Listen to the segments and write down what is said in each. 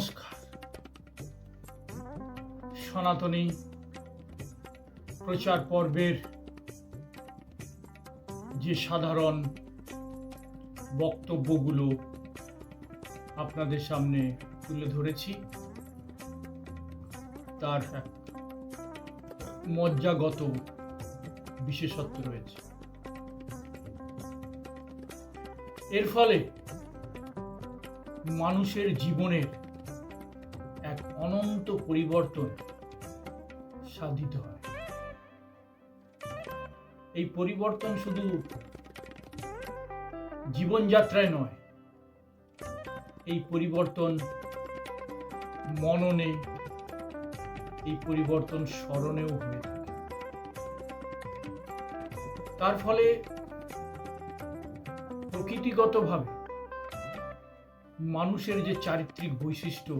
নমস্কার। সনাতনী প্রচার পর্বের যে সাধারণ বক্তব্যগুলো আপনাদের সামনে তুলে ধরেছি, তার মজ্জাগত বিশেষত্ব রয়েছে। এর ফলে মানুষের জীবনের অনন্ত পরিবর্তন সাধিত হয়। এই পরিবর্তন শুধু জীবনযাত্রায় নয়, এই পরিবর্তন মননে, এই পরিবর্তন স্মরণেও হয়ে থাকে। তার ফলে প্রকৃতিগতভাবে মানুষের যে চারিত্রিক বৈশিষ্ট্য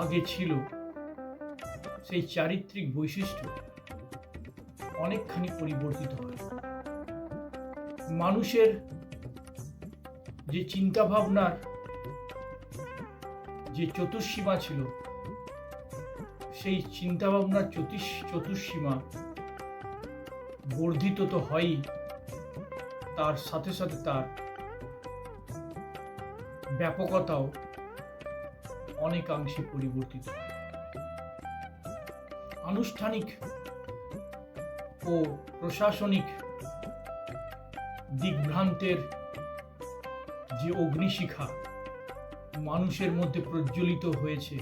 আগে ছিল সেই চারিত্রিক বৈশিষ্ট্য অনেকখানি পরিবর্তিত হয়। মানুষের যে চিন্তা ভাবনার যে চতুর্সীমা ছিল, সেই চিন্তা ভাবনার চতুষ চতুর্সীমা বর্ধিত তো হয়ই, তার সাথে সাথে তার ব্যাপকতাও অনেকাংশে পরিবর্তিত। আনুষ্ঠানিক ও প্রশাসনিক দিগ্ভ্রান্তের যে অগ্নিশিখা মানুষের মধ্যে প্রজ্বলিত হয়েছে,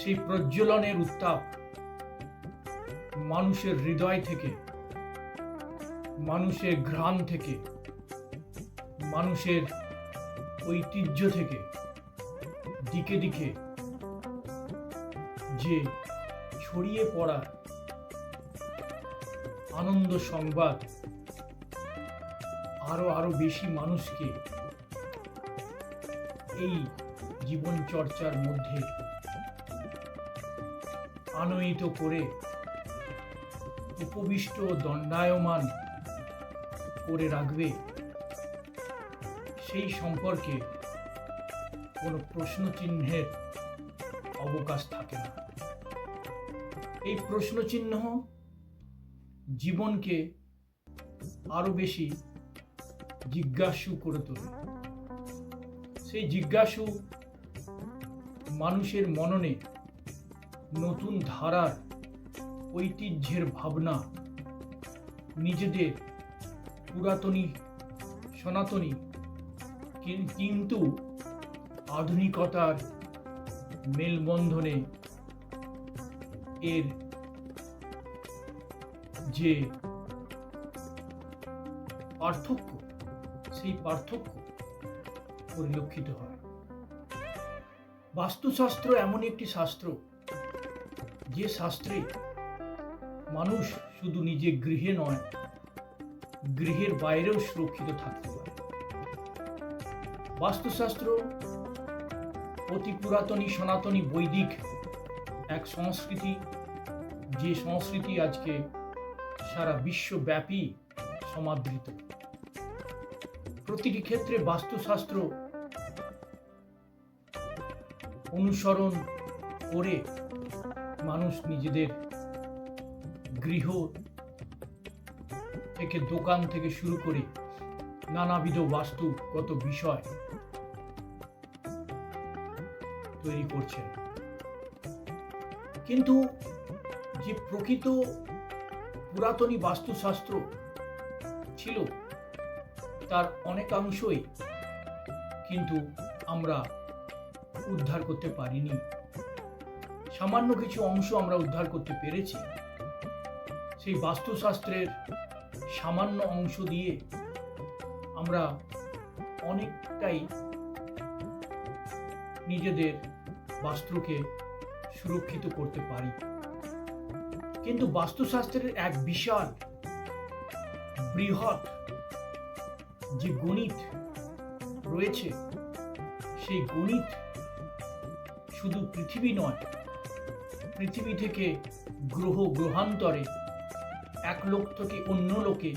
সেই প্রজ্বলনের উত্তাপ মানুষের হৃদয় থেকে, মানুষের ঘ্রাণ থেকে, মানুষের ঐতিহ্য থেকে দিকে দিকে যে ছড়িয়ে পড়া আনন্দ সংবাদ আরও আরও বেশি মানুষকে এই জীবন চর্চার মধ্যে আনয়িত করে, উপবিষ্ট দণ্ডায়মান করে রাখবে, সেই সম্পর্কে কোনো প্রশ্ন চিহ্নের অবকাশ থাকে না। এই প্রশ্ন চিহ্ন জীবনকে আরও বেশি জিজ্ঞাসু করে তোলে। সেই জিজ্ঞাসু মানুষের মননে নতুন ধারার ঐতিহ্যের ভাবনা, নিজেদের পুরাতনী, সনাতনী কিন্তু আধুনিকতার মেলবন্ধনে এর যে পার্থক্য, সেই পার্থক্য পরিলক্ষিত হয়। বাস্তুশাস্ত্র এমন একটি শাস্ত্র, যে শাস্ত্রে মানুষ শুধু নিজে গৃহে নয়, গৃহের বাইরেও সুরক্ষিত থাকতে পারে। বাস্তুশাস্ত্র অতি পুরাতনী সনাতনী বৈদিক এক সংস্কৃতি, যে সংস্কৃতি আজকে সারা বিশ্বব্যাপী সমাদৃত। প্রতিটি ক্ষেত্রে বাস্তুশাস্ত্র অনুসরণ করে মানুষ নিজেদের গৃহ থেকে দোকান থেকে শুরু করে নানাবিধ বাস্তুগত বিষয় তৈরি করছেন। কিন্তু যে প্রকৃত পুরাতনী বাস্তুশাস্ত্র ছিল, তার অনেকাংশই কিন্তু আমরা উদ্ধার করতে পারিনি। সামান্য কিছু অংশ আমরা উদ্ধার করতে পেরেছি। সেই বাস্তুশাস্ত্রের সামান্য অংশ দিয়ে আমরা অনেকটাই নিজেদের বাস্তুকে সুরক্ষিত করতে পারি। কিন্তু বাস্তুশাস্ত্রের এক বিশাল, বৃহৎ যে গণিত রয়েছে, সেই গণিত শুধু পৃথিবী নয়, পৃথিবী থেকে গ্রহ গ্রহান্তরে এক লোক থেকে অন্য লোকে,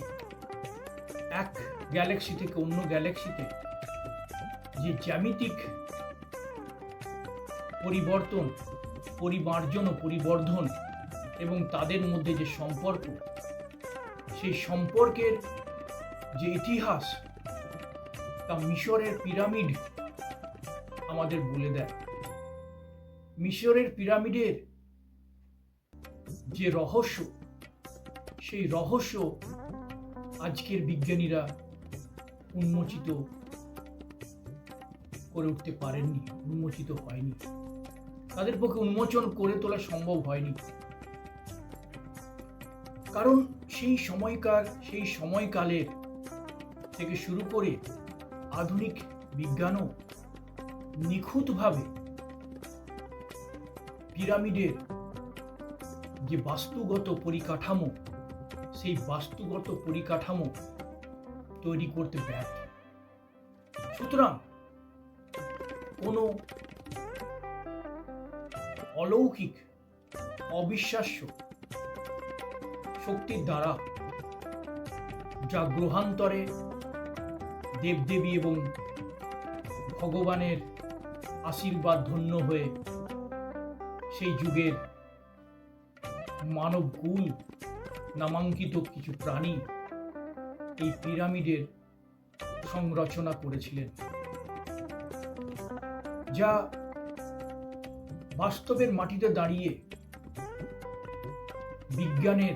এক গ্যালাক্সি থেকে অন্য গ্যালাক্সিতে যে জ্যামিতিক পরিবর্তন, পরিমার্জন ও পরিবর্ধন এবং তাদের মধ্যে যে সম্পর্ক, সেই সম্পর্কের যে ইতিহাস, তা মিশরের পিরামিড আমাদের বলে দেয়। মিশরের পিরামিডের যে রহস্য, সেই রহস্য আজকের বিজ্ঞানীরা উন্মোচিত করে উঠতে পারেননি, উন্মোচিত হয়নি। তাদের পক্ষে উন্মোচন করে তোলা সম্ভব হয়নি। কারণ সেই সময়কার, সেই সময়কালের থেকে শুরু করে আধুনিক বিজ্ঞানও নিখুঁতভাবে পিরামিডের যে বাস্তুগত পরিকাঠামো, সেই বাস্তুগত পরিকাঠামো তৈরি করতে ব্যর্থ। সুতরাং কোনো অলৌকিক, অবিশ্বাস্য শক্তির দ্বারা যা গ্রহান্তরে দেবদেবী এবং ভগবানের আশীর্বাদ ধন্য হয়ে সেই যুগের মানব মানবকুল নামাঙ্কিত কিছু প্রাণী এই পিরামিডের সংরচনা করেছিলেন, যা বাস্তবের মাটিতে দাঁড়িয়ে বিজ্ঞানের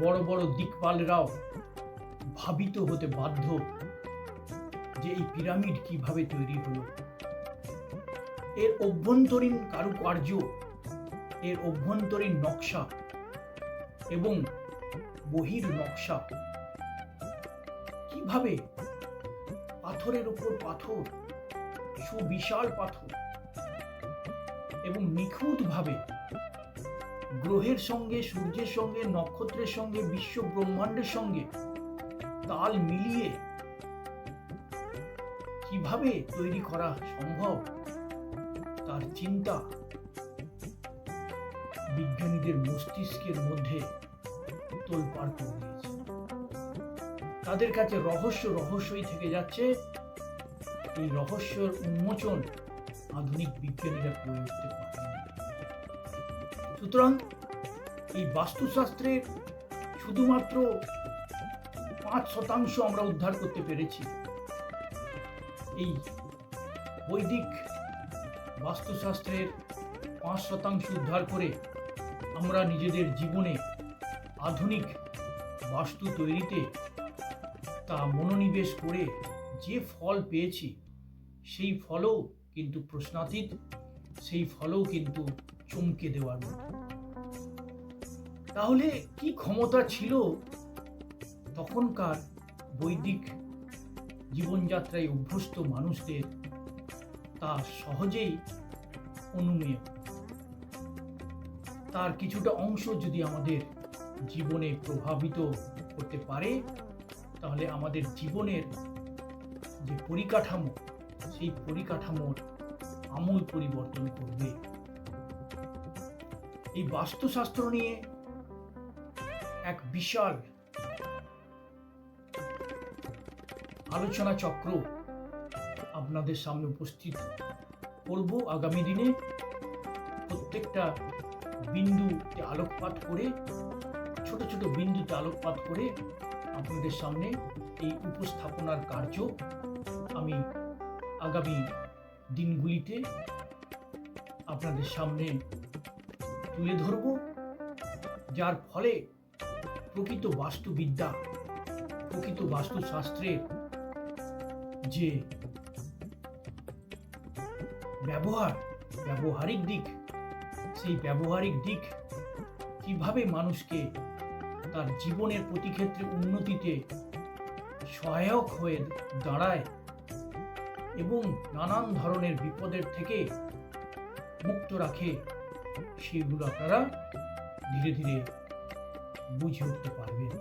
বড় বড় দিকপালরাও ভাবিত হতে বাধ্য যে এই পিরামিড কীভাবে তৈরি হলো। এর অভ্যন্তরীণ কারুকার্য, এর অভ্যন্তরীণ নকশা এবং বহির নকশা। কীভাবে পাথরের উপর পাথর, সুবিশাল পাথর এবং নিখুঁতভাবে গ্রহের সঙ্গে, সূর্যের সঙ্গে, নক্ষত্রের সঙ্গে, বিশ্ব ব্রহ্মাণ্ডের সঙ্গে তাল মিলিয়ে কীভাবে তৈরি করা সম্ভব তার চিন্তা বিজ্ঞানীদের মস্তিষ্কের মধ্যে তোলপাড় করে দিয়েছে। তাদের কাছে রহস্য রহস্যই থেকে যাচ্ছে। এই রহস্যের উন্মোচন আধুনিক বিজ্ঞানীরা করে উঠতে পারেনি সুতরাং এই বাস্তুশাস্ত্রের শুধুমাত্র পাঁচ শতাংশ আমরা উদ্ধার করতে পেরেছি। এই বৈদিক বাস্তুশাস্ত্রের পাঁচ শতাংশ উদ্ধার করে আমরা নিজেদের জীবনে আধুনিক বাস্তু তৈরিতে তা মনোনিবেশ করে যে ফল পেয়েছি, সেই ফলও কিন্তু প্রশ্নাতীত, সেই ফলও কিন্তু চমকে দেওয়ার মতো। তাহলে কি ক্ষমতা ছিল তখনকার বৈদিক জীবনযাত্রায় অভ্যস্ত মানুষদের তা সহজেই অনুমেয়? তার কিছুটা অংশ যদি আমাদের জীবনে প্রভাবিত করতে পারে, তাহলে আমাদের জীবনের যে পরিকাঠামো সেই পরিকাঠামোর আমূল পরিবর্তন করবে। এই বাস্তুশাস্ত্র নিয়ে এক বিশাল আলোচনা চক্র আপনাদের সামনে উপস্থিত করব আগামী দিনে। প্রত্যেকটা বিন্দুতে আলোকপাত করে, ছোট ছোট বিন্দুতে আলোকপাত করে আপনাদের সামনে এই উপস্থাপনার কার্য আমি আগামী দিনগুলিতে আপনাদের সামনে তুলে ধরব, যার ফলে প্রকৃত বাস্তুবিদ্যা, প্রকৃত বাস্তুশাস্ত্রের যে ব্যবহার, ব্যবহারিক দিক, সেই ব্যবহারিক দিক কীভাবে মানুষকে তার জীবনের প্রতি ক্ষেত্রে উন্নতিতে সহায়ক হয়ে দাঁড়ায় এবং নানান ধরনের বিপদের থেকে মুক্ত রাখে, সেগুলো আপনারা ধীরে ধীরে বুঝে উঠতে পারবেন।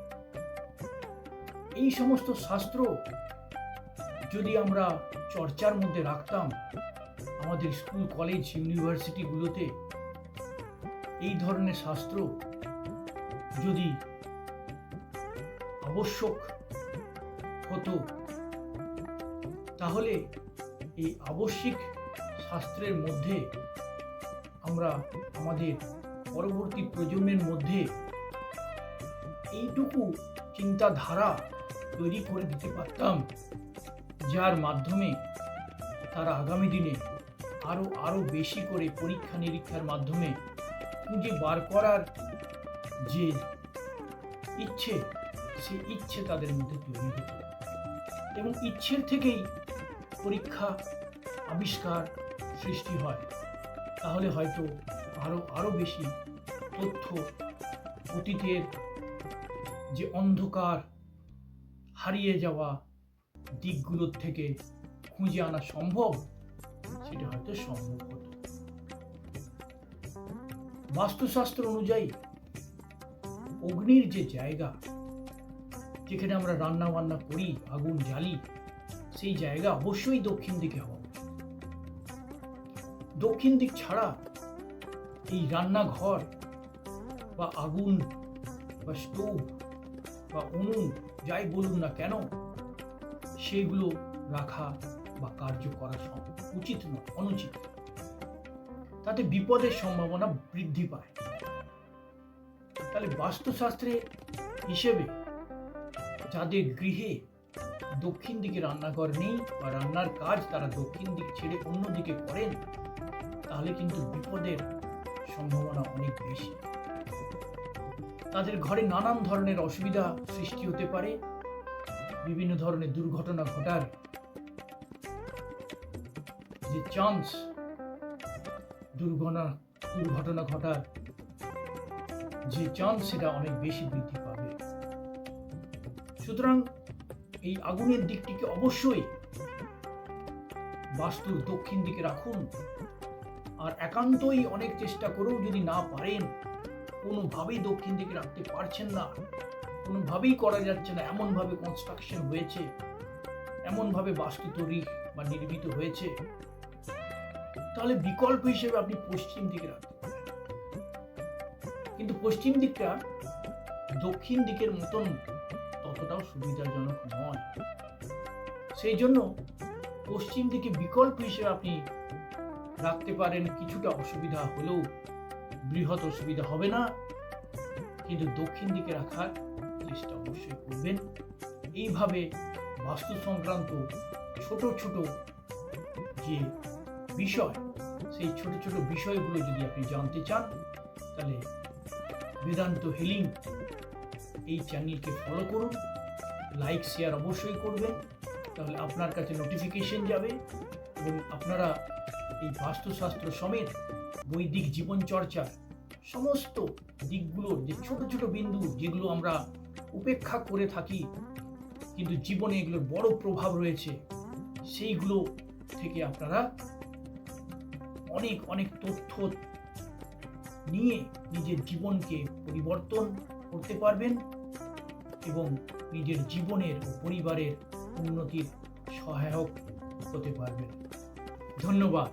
এই সমস্ত শাস্ত্র যদি আমরা চর্চার মধ্যে রাখতাম, আমাদের স্কুল, কলেজ, ইউনিভার্সিটিগুলোতে এই ধরনের শাস্ত্র যদি আবশ্যক হতো, তাহলে এই আবশ্যিক শাস্ত্রের মধ্যে আমরা আমাদের পরবর্তী প্রজন্মের মধ্যে এইটুকু চিন্তাধারা তৈরি করে দিতে পারতাম, যার মাধ্যমে তারা আগামী দিনে আরও আরও বেশি করে পরীক্ষা নিরীক্ষার মাধ্যমে খুঁজে বার করার যে ইচ্ছে, সে ইচ্ছে তাদের মধ্যে তৈরি হতো। এবং ইচ্ছের থেকেই পরীক্ষা, আবিষ্কার সৃষ্টি হয়। তাহলে হয়তো আরও আরও বেশি তথ্য অতীতের যে অন্ধকার হারিয়ে যাওয়া দিকগুলোর থেকে খুঁজে আনা সম্ভব, সেটা হয়তো সম্ভব হতো। বাস্তুশাস্ত্র অনুযায়ী অগ্নির যে জায়গা, যেখানে আমরা রান্না বান্না করি, আগুন জ্বালি সেই জায়গা অবশ্যই দক্ষিণ দিকে উচিত। দক্ষিণ দিক ছাড়া এই রান্নাঘর বা আগুন বা স্টোভ বা উনুন, যাই বলুন না কেন, সেগুলো রাখা বা কার্য করা উচিত নয় অনুচিত তাতে বিপদের সম্ভাবনা বৃদ্ধি পায় তাহলে বাস্তুশাস্ত্রে হিসেবে যাদের গৃহে দক্ষিণ দিকে রান্নাঘর নেই বা রান্নার কাজ তারা দক্ষিণ দিক ছেড়ে অন্য দিকে করেন, তাহলে কিন্তু বিপদের সম্ভাবনা অনেক বেশি। তাদের ঘরে নানান ধরনের অসুবিধা সৃষ্টি হতে পারে, বিভিন্ন ধরনের দুর্ঘটনা ঘটার যে চান্স দুর্ঘটনা দুর্ঘটনা ঘটার যে চান্স সেটা অনেক বেশি বৃদ্ধি পাবে। সুতরাং এই আগুনের দিকটিকে অবশ্যই বাস্তুর দক্ষিণ দিকে রাখুন। আর একান্তই অনেক চেষ্টা করেও যদি না পারেন, কোনোভাবেই দক্ষিণ দিকে রাখতে পারছেন না। কোনোভাবেই করা যাচ্ছে না। এমনভাবে কনস্ট্রাকশন হয়েছে। এমনভাবে বাস্তু তৈরি বা নির্মিত হয়েছে। তাহলে বিকল্প হিসেবে আপনি পশ্চিম দিকে রাখতে পারেন কিন্তু পশ্চিম দিকটা দক্ষিণ দিকের মতন ততটাও সুবিধাজনক নয়। সেই জন্য পশ্চিম দিকে বিকল্প হিসেবে আপনি রাখতে পারেন কিছুটা অসুবিধা হলেও বৃহৎ অসুবিধা হবে না। কিন্তু দক্ষিণ দিকে রাখার চেষ্টা অবশ্যই করবেন। এইভাবে বাস্তু সংক্রান্ত ছোট ছোট যে বিষয়, সেই ছোট ছোট বিষয়গুলো যদি আপনি জানতে চান, তাহলে বেদান্ত হিলিং এই চ্যানেলকে ফলো করুন লাইক শেয়ার অবশ্যই করবেন, তাহলে আপনার কাছে নোটিফিকেশন যাবে এবং আপনারা এই বাস্তুশাস্ত্র সমেত বৈদিক জীবনচর্চার সমস্ত দিকগুলোর যে ছোট ছোট বিন্দু যেগুলো আমরা উপেক্ষা করে থাকি, কিন্তু জীবনে এগুলোর বড় প্রভাব রয়েছে, সেইগুলো থেকে আপনারা অনেক অনেক তথ্য নিয়ে নিজের জীবনকে পরিবর্তন করতে পারবেন এবং নিজের জীবনের ও পরিবারের উন্নতির সহায়ক হতে পারবেন। ধন্যবাদ।